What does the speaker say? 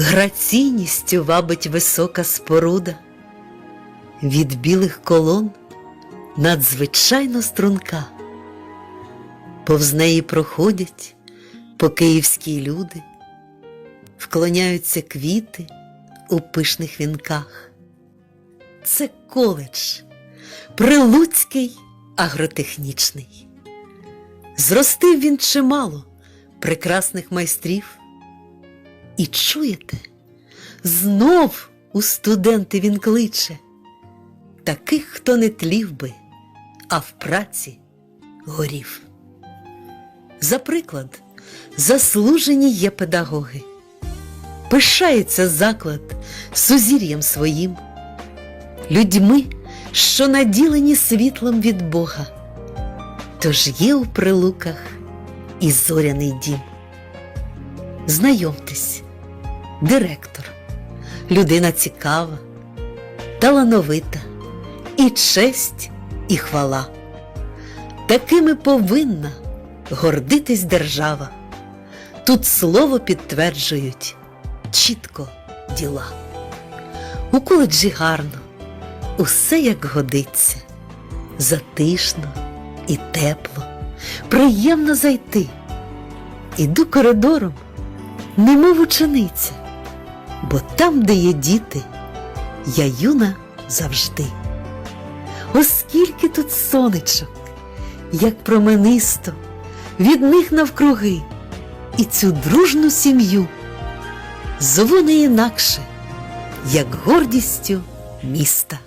граційністю вабить висока споруда, від білих колон надзвичайно струнка, повз неї проходять по київській люди, вклоняються квіти у пишних вінках. Це коледж, прилуцький агротехнічний. Зростив він чимало прекрасних майстрів. І чуєте, знов у студенти він кличе таких, хто не тлів би, а в праці горів. За приклад, заслужені є педагоги, пишається заклад сузір'ям своїм, людьми, що наділені світлом від Бога. Тож є у прилуках і зоряний дім. Знайомтесь, директор, людина цікава, талановита, і честь, і хвала. Такими повинна гордитись держава. Тут слово підтверджують чітко діла. У коледжі гарно, усе як годиться, затишно і тепло, приємно зайти. Іду коридором, немов учениця, бо там, де є діти, я юна завжди. Оскільки тут сонечок, як променисто, від них навкруги, і цю дружну сім'ю зову не інакше, як гордістю міста.